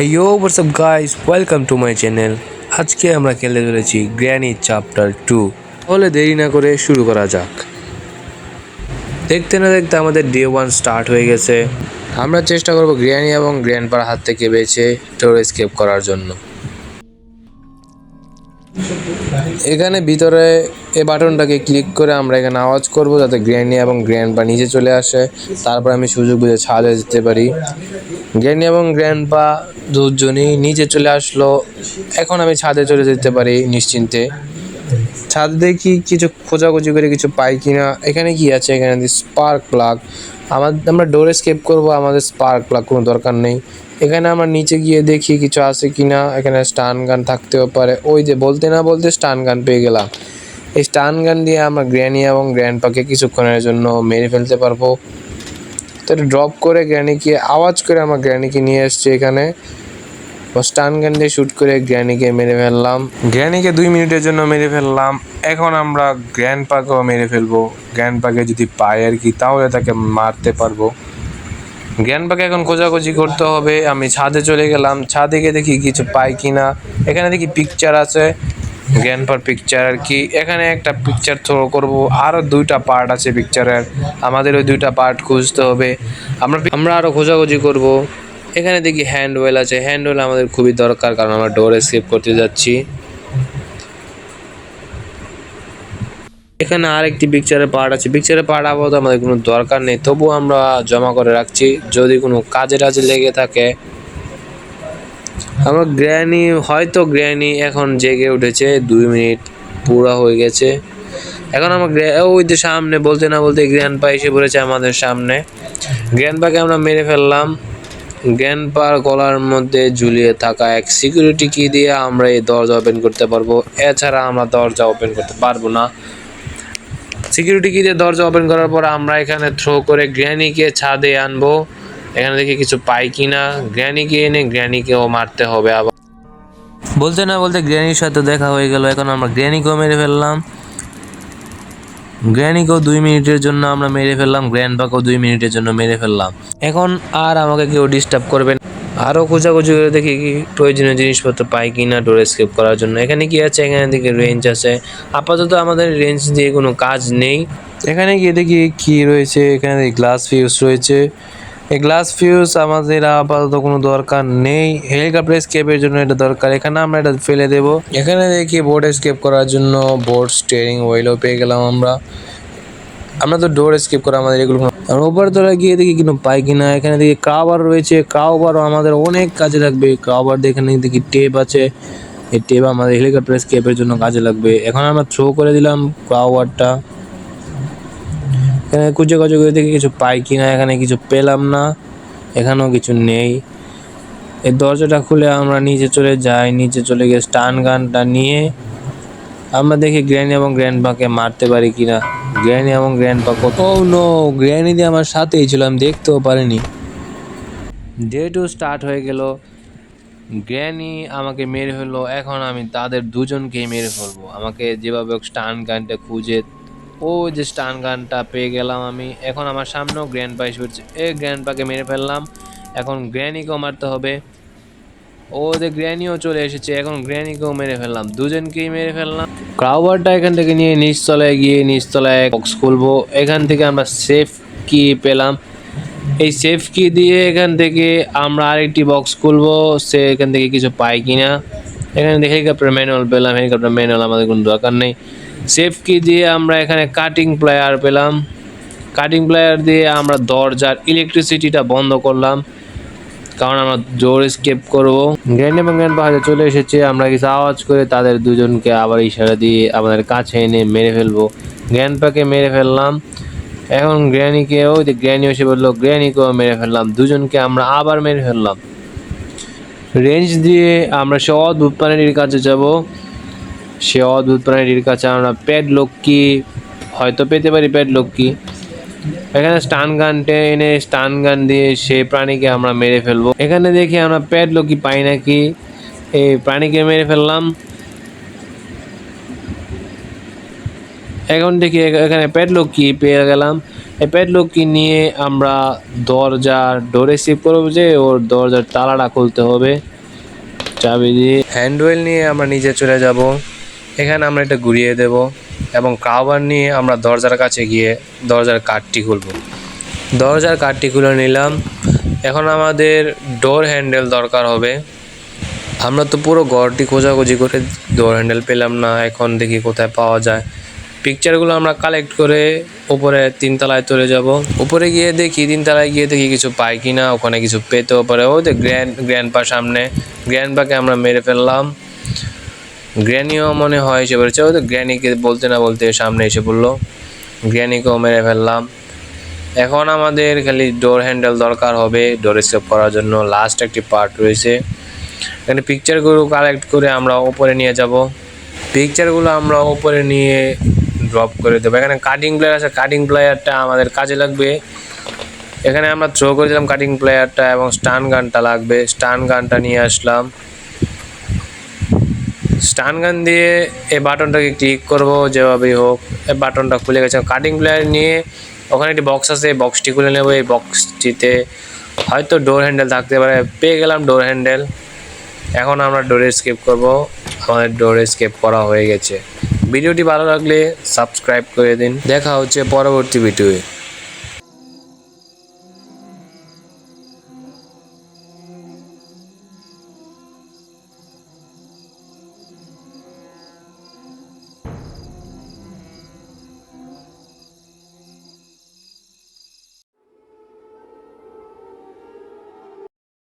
Hello WhatsApp guys welcome to my channel আজকে আমরা খেলতে চলেছি গ্র্যানি চ্যাপ্টার টু তাহলে দেরি না করে শুরু করা যাক। দেখতে না দেখতে আমাদের ডে ওয়ান স্টার্ট হয়ে গেছে। আমরা চেষ্টা করব গ্র্যানি এবং গ্র্যান্ডপার হাত থেকে বেঁচে টোর এসকেপ করার জন্য। এখানে ভিতরে এ বাটনটাকে ক্লিক করে আমরা এখানে আওয়াজ করব যাতে গ্র্যানি এবং গ্র্যান্ডপা নিচে চলে আসে। তারপর আমি সুযোগ বুঝে ছাদে যেতে পারি। গ্র্যানি এবং গ্র্যান্ডপা দুজনই নিচে চলে আসলো। এখন আমি ছাদে চলে যেতে পারি নিশ্চিন্তে। ছাদে দেখি কিছু খোঁজাখুঁজি করে কিছু পাই কিনা। এখানে কি আছে? এখানে স্পার্ক প্লাগ আমার, আমরা ডোর স্কেপ করব, আমাদের স্পার্ক প্লাগ কোনো দরকার নেই। এখানে আমার নিচে গিয়ে দেখি কিছু আছে কিনা। এখানে স্টান গান থাকতেও পারে। ওই যে বলতে না বলতে স্টান গান পেয়ে গেলাম। এই স্টান গান দিয়ে আমরা গ্র্যানি এবং গ্র্যান্ডপাকে কিছুক্ষণের জন্য মেরে ফেলতে পারব। তো ড্রপ করে গ্র্যানিকে আওয়াজ করে আমার গ্র্যানিকে নিয়ে এসছে এখানে। স্টান গান দিয়ে শ্যুট করে গ্র্যানিকে মেরে ফেললাম। গ্র্যানিকে দুই মিনিটের জন্য মেরে ফেললাম। এখন আমরা গ্র্যান্ড পাকেও মেরে ফেলব। গ্র্যান্ড পাকে যদি পাই আর কি, তাহলে তাকে মারতে পারব। জ্ঞান পাকে এখন খোঁজাখুঁজি করতে হবে। আমি ছাদে চলে গেলাম। ছাদে গিয়ে দেখি কিছু পাই কি না এখানে দেখি পিকচার আছে। জ্ঞান পার পিকচার আর কি। এখানে একটা পিকচার থ্রো করব। আরও দুইটা পার্ট আছে পিকচারের আমাদের ওই দুইটা পার্ট খুঁজতে হবে। আমরা আমরা আরও খোঁজাখুঁজি করব। এখানে দেখি হ্যান্ড ওয়েল আছে। হ্যান্ড ওয়েল আমাদের খুবই দরকার, কারণ আমরা ডোর এসকেপ করতে যাচ্ছি। এখানে আরেকটি পিকচারের পার্ট আছে। পিকচারের পার্ট আপাতত আমাদের কোনো দরকার নেই। তবু আমরা জমা করে রাখছি। যদি কোনো কাজে টাজে লেগে থাকে, আমার গ্র্যানি হয়তো গ্র্যানি এখন জেগে উঠেছে। দুই মিনিট পুরা হয়ে গেছে। এখন আমার ওই যে সামনে, বলতে না বলতে গ্র্যান্ড পা এসে পড়েছে আমাদের সামনে। গ্র্যান্ড পাকে আমরা মেরে ফেললাম। গ্র্যান্ড পার গলার মধ্যে ঝুলিয়ে থাকা এক সিকিউরিটি কি দিয়ে আমরা এই দরজা ওপেন করতে পারব। এছাড়া আমরা দরজা ওপেন করতে পারব না। সিকিউরিটি কি দিয়ে দরজা ওপেন করার পর আমরা এখানে থ্রো করে গ্র্যানিকে ছাদে আনব। এখানে দেখি কিছু পাই কিনা। গ্র্যানিকে এনে গ্র্যানিকেও মারতে হবে আবার। বলতে না বলতে গ্র্যানির সাথে দেখা হয়ে গেল। এখন আমরা গ্র্যানিকেও মেরে ফেললাম। গ্র্যানিকেও দুই মিনিটের জন্য আমরা মেরে ফেললাম, গ্র্যান্ডপাকেও দুই মিনিটের জন্য মেরে ফেললাম। এখন আর আমাকে কেউ ডিস্টার্ব করবে না। আরও খোঁজাখুঁজি করে দেখি কি প্রয়োজনীয় জিনিসপত্র পাই কি না ডোর স্কেপ করার জন্য। এখানে কি আছে? এখানে দেখি রেঞ্জ আছে। আপাতত আমাদের রেঞ্জ দিয়ে কোনো কাজ নেই। এখানে গিয়ে দেখি কি রয়েছে। এখানে গ্লাস ফিউজ রয়েছে। গ্লাস ফিউজ আমাদের আপাতত কোনো দরকার নেই। হেলিকপ্টার স্কেপের জন্য এটা দরকার। এখানে আমরা এটা ফেলে দেব। এখানে দেখি বোর্ড স্কেপ করার জন্য বোর্ড স্টিয়ারিং হুইলও পেয়ে গেলাম আমরা। আমরা তো ডোর স্কিপ করে আমাদের এগুলো আর ওপর তলায় গিয়ে দেখি কিন্তু পাই কিনা। এখানে দেখি কাবার রয়েছে। কাওবারও আমাদের অনেক কাজে লাগবে। কাওবার এখানে দেখি টেপ আছে। এই টেপ আমাদের হেলিকপ্টার স্কেপের জন্য কাজে লাগবে। এখন আমরা থ্রো করে দিলাম কাওয়ারটা এখানে কুচে কুচে করে দেখি কিছু পাই কি না এখানে কিছু পেলাম না, এখানেও কিছু নেই। এই দরজাটা খুলে আমরা নিচে চলে যাই, নিচে চলে গিয়ে স্টান গানটা নিয়ে আমরা দেখি গ্র্যানি এবং গ্র্যান্ডপাকে মারতে পারি কিনা। গ্র্যানি এবং গ্র্যান্ডপা কত নো, গ্র্যানি দিয়ে আমার সাথেই ছিল, আমি দেখতেও পারিনি। ডে টু স্টার্ট হয়ে গেল, গ্র্যানি আমাকে মেরে ফেলল, এখন আমি তাদের দুজনকেই মেরে ফেলব। আমাকে যেভাবে স্টান গানটা খুঁজে ও যে স্টান গানটা পেয়ে গেলাম আমি। এখন আমার সামনেও গ্র্যান্ড পা এসে পড়ছে এ গ্র্যান্ড পাকে মেরে ফেললাম। এখন গ্র্যানিকেও মারতে হবে। ও যে গ্র্যানিও চলে এসেছে, এখন গ্র্যানিকেও মেরে ফেললাম। দুজনকেই মেরে ফেললাম। ক্রাউবারটা এখান থেকে নিয়ে নিচতলায় গিয়ে নিচতলায় বক্স খুলবো। এখান থেকে আমরা সেফ কি পেলাম। এই সেফ কি দিয়ে এখান থেকে আমরা আরেকটি বক্স খুলবো। সে এখান থেকে কিছু পাই কিনা। এখানে দেখে হেলিকপ্টার ম্যানুয়াল পেলাম। হেলিকপ্টার ম্যানুয়াল আমাদের কোনো দরকার নেই। সেফ কি দিয়ে আমরা এখানে কাটিং প্লেয়ার পেলাম। কাটিং প্লেয়ার দিয়ে আমরা দরজার ইলেকট্রিসিটিটা বন্ধ করলাম। কারণ আমরা জোর স্কেপ করব। গ্র্যান্ড এবং গ্র্যান্ড পাহাড়ে চলে এসেছে। আমরা কিছু আওয়াজ করে তাদের দুজনকে আবার ইশারা দিয়ে আমাদের কাছে এনে মেরে ফেলব। গ্র্যান্ড পাকে মেরে ফেললাম। এখন গ্র্যানিকে, ওই যে গ্র্যানি এসে বলল, গ্র্যানিকেও মেরে ফেললাম। দুজনকে আমরা আবার মেরে ফেললাম। রেঞ্জ দিয়ে আমরা সে অদ্ভুত প্রাণীর কাছে যাব। সে অদ্ভুত প্রাণীটির কাছে আমরা প্যাড লক্কি হয়তো পেতে পারি প্যাড লক্কি এখানে স্টান গান এনে স্টান গান দিয়ে সেই প্রাণীকে আমরা মেরে ফেলব। এখানে দেখি আমরা প্যাড লক্কি পাই নাকি। এই প্রাণীকে মেরে ফেললাম। এখন দেখি এখানে প্যাড লক্কি পেয়ে গেলাম। এই প্যাডলকটি নিয়ে আমরা দরজার ডোরে শিপ করব যে ওর দরজার তালাটা খুলতে হবে। চাবি দিয়ে। হ্যান্ডওয়েল নিয়ে আমরা নিচে চলে যাব। এখানে আমরা এটা ঘুরিয়ে দেব এবং কাভার নিয়ে আমরা দরজার কাছে গিয়ে দরজার কাঠটি খুলব। দরজার কাঠটি খুলে নিলাম। এখন আমাদের ডোর হ্যান্ডেল দরকার হবে। আমরা তো পুরো ঘরটি খোঁজাখুঁজি করে ডোর হ্যান্ডেল পেলাম না, এখন দেখি কোথায় পাওয়া যায়। পিকচারগুলো আমরা কালেক্ট করে উপরে তিনতলায় চলে যাব। উপরে গিয়ে দেখি, তিনতলায় গিয়ে দেখি কিছু পাই কিনা, ওখানে কিছু পেতেও পারে। ওই যে গ্র্যান্ড গ্র্যান্ডপা সামনে। গ্র্যান্ডপাকে আমরা মেরে ফেললাম। গ্র্যানিও মনে হয় এসে পড়েছে। ওই তো গ্র্যানিকে বলতে না বলতে সামনে এসে পড়ল। গ্র্যানিকেও মেরে ফেললাম। এখন আমাদের খালি ডোর হ্যান্ডেল দরকার হবে ডোর স্কেপ করার জন্য। লাস্ট একটি পার্ট রয়েছে। এখানে পিকচারগুলো কালেক্ট করে আমরা ওপরে নিয়ে যাব। পিকচারগুলো আমরা ওপরে নিয়ে ড্রপ করে দেবো। এখানে কাটিং প্লেয়ার আছে। কাটিং প্লেয়ারটা আমাদের কাজে লাগবে। এখানে আমরা থ্রো করে দিলাম কাটিং প্লেয়ারটা এবং স্টান গানটা লাগবে। স্টান গানটা নিয়ে আসলাম। স্টান গান দিয়ে এই বাটনটাকে ক্লিক করব, যেভাবেই হোক, এই বাটনটা খুলে গেছে। কাটিং প্লেয়ার নিয়ে ওখানে একটি বক্স আছে, এই বক্সটি খুলে নেব। এই বক্সটিতে হয়তো ডোর হ্যান্ডেল থাকতে পারে। পেয়ে গেলাম ডোর হ্যান্ডেল এখন আমরা ডোরে স্কেপ করব। আমাদের ডোরে স্কেপ করা হয়ে গেছে। ভিডিওটি ভালো লাগলে সাবস্ক্রাইব করে দিন। দেখা হচ্ছে পরবর্তী ভিডিওয়ে